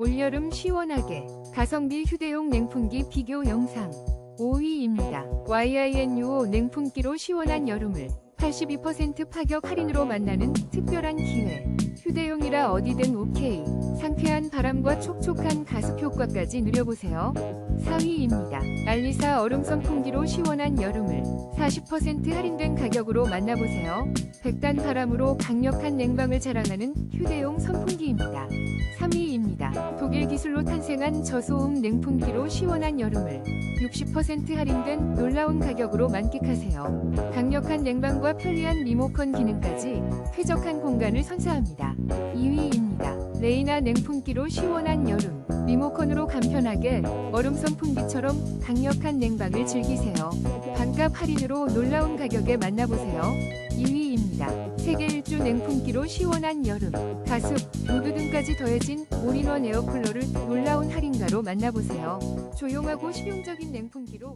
올여름 시원하게 가성비 휴대용 냉풍기 비교 영상 5위입니다. YINUO 냉풍기로 시원한 여름을 82% 파격 할인으로 만나는 특별한 기회. 휴대용이라 어디든 오케이. 상쾌한 바람과 촉촉한 가습 효과까지 누려보세요. 4위입니다. 알리사 얼음 선풍기로 시원한 여름을 40% 할인된 가격으로 만나보세요. 백단 바람으로 강력한 냉방을 자랑하는 휴대용 선풍기입니다. 3위입니다. 독일 기술로 탄생한 저소음 냉풍기로 시원한 여름을 60% 할인된 놀라운 가격으로 만끽하세요. 강력한 냉방과 편리한 리모컨 기능까지 쾌적한 공간을 선사합니다. 2위입니다. 레이나 냉풍기로 시원한 여름 리모컨으로 간편하게 얼음 선풍기처럼 강력한 냉방을 즐기세요. 반값 할인으로 놀라운 가격에 만나보세요. 2위입니다. 세계 일주 냉풍기로 시원한 여름 가습, 무드 등까지 더해진 올인원 에어쿨러를 놀라운 할인가로 만나보세요. 조용하고 실용적인 냉풍기로